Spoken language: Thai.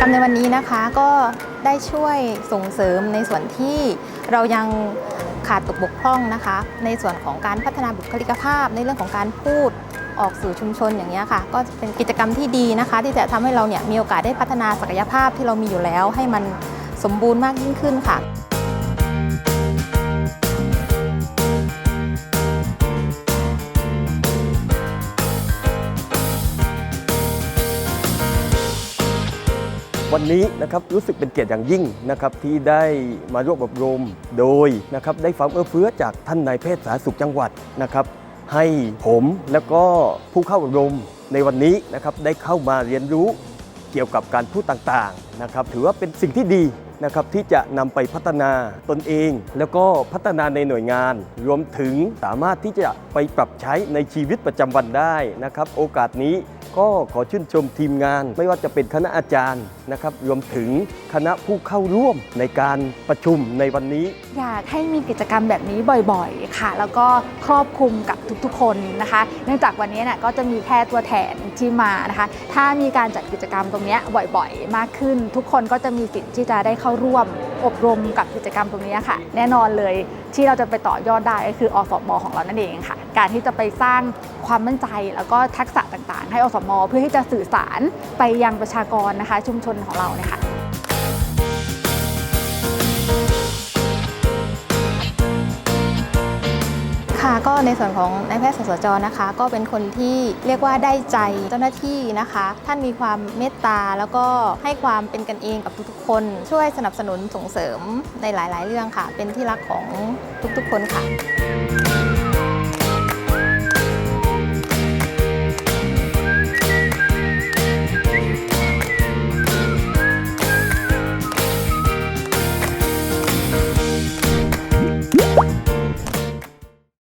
กรรมในวันนี้นะคะก็ได้ช่วยส่งเสริมในส่วนที่เรายังขาดตกบกพร่องนะคะ ในส่วนของการพัฒนาบุคลิกภาพ ในเรื่องของการพูดออกสู่ชุมชนอย่างนี้ค่ะ ก็เป็นกิจกรรมที่ดีนะคะ ที่จะทำให้เราเนี่ยมีโอกาสได้พัฒนาศักยภาพที่เรามีอยู่แล้ว ให้มันสมบูรณ์มากยิ่งขึ้นค่ะ วันนี้นะครับรู้สึกเป็นเกียรติอย่างยิ่งนะครับที่ได้มาร่วมอบรมโดยนะครับได้ความเอื้อเฟื้อจากท่านนายแพทย์สาธารณสุขจังหวัดนะครับ ให้ผมแล้วก็ผู้เข้าอบรมในวันนี้นะครับได้เข้ามาเรียนรู้เกี่ยวกับการพูดต่างๆนะครับถือว่าเป็นสิ่งที่ดี นะครับที่จะนำไปพัฒนาตนเอง แล้วก็พัฒนาในหน่วยงาน รวมถึงสามารถที่จะไปปรับใช้ในชีวิตประจำวันได้นะครับ โอกาสนี้ก็ขอชื่นชมทีมงาน ไม่ว่าจะเป็นคณะอาจารย์นะครับ รวมถึงคณะผู้เข้าร่วมในการประชุมในวันนี้ อยากให้มีกิจกรรมแบบนี้บ่อยๆ ค่ะ แล้วก็ครอบคลุมกับทุกๆ คนนะคะ เนื่องจากวันนี้เนี่ยก็จะมีแค่ตัวแทนที่มานะคะ ถ้ามีการจัดกิจกรรมตรงนี้บ่อยๆ มากขึ้น ทุกคนก็จะมีสิทธิ์ที่จะได้เข้าร่วมอบรมกับกิจกรรมตรงนี้ค่ะ แน่นอนเลยที่เราจะไปต่อยอดได้ก็คืออสมของเรานั่นเองค่ะ การที่จะไปสร้างความมั่นใจแล้วก็ทักษะต่างๆ ให้อสม เพื่อที่จะสื่อสารไปยังประชากรนะคะ ชุมชนของเราเนี่ยค่ะ ก็ในส่วนของนายแพทย์สสจนะคะ ก็เป็นคนที่เรียกว่าได้ใจเจ้าหน้าที่นะคะ ท่านมีความเมตตาแล้วก็ให้ความเป็นกันเองกับทุกๆคน ช่วยสนับสนุนส่งเสริมในหลาย ๆ เรื่องค่ะ เป็นที่รักของทุกๆ คนค่ะ